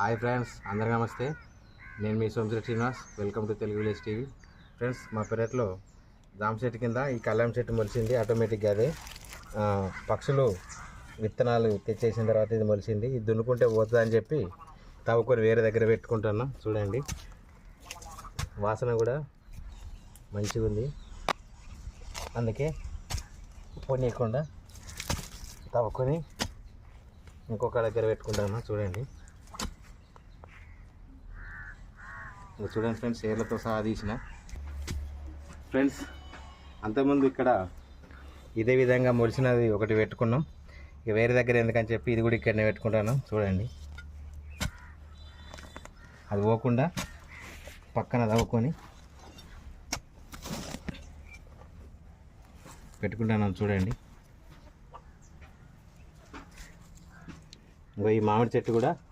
Hi friends అందరికీ నమస్తే. నేను మీ Somasri Srinivas. Welcome to Telugu village TV friends మా పెరట్లో జామ చెట్టు కింద ఈ కళ్యాణ్ చెట్టు మొలిచింది ఆటోమేటిక్గా అదే. పక్షులు విత్తనాలు తెచ్చేసిన తర్వాత ఇది మొలిచింది. ఇది దున్నుకుంటే పోతుందని చెప్పి తవ్వుకొని వేరే దగ్గర పెట్టుకుంటున్నా. చూడండి. వాసన కూడా మంచిగా ఉంది. అందుకే పోనీయకుండా తవ్వుకొని ఇంకొక దగ్గర పెట్టుకుంటాను చూడండి ఇక చూడండి ఫ్రెండ్స్ ఏర్లతో సహా తీసిన. ఫ్రెండ్స్ అంతకుముందు ఇక్కడ ఇదే విధంగా మొలిసినది ఒకటి పెట్టుకున్నాం. ఇక వేరే దగ్గర ఎందుకని చెప్పి ఇది కూడా ఇక్కడనే పెట్టుకుంటాను. చూడండి. అది పోకుండా పక్కన తవ్వుకొని పెట్టుకుంటాను చూడండి. ఇంకో ఈ మామిడి చెట్టు కూడా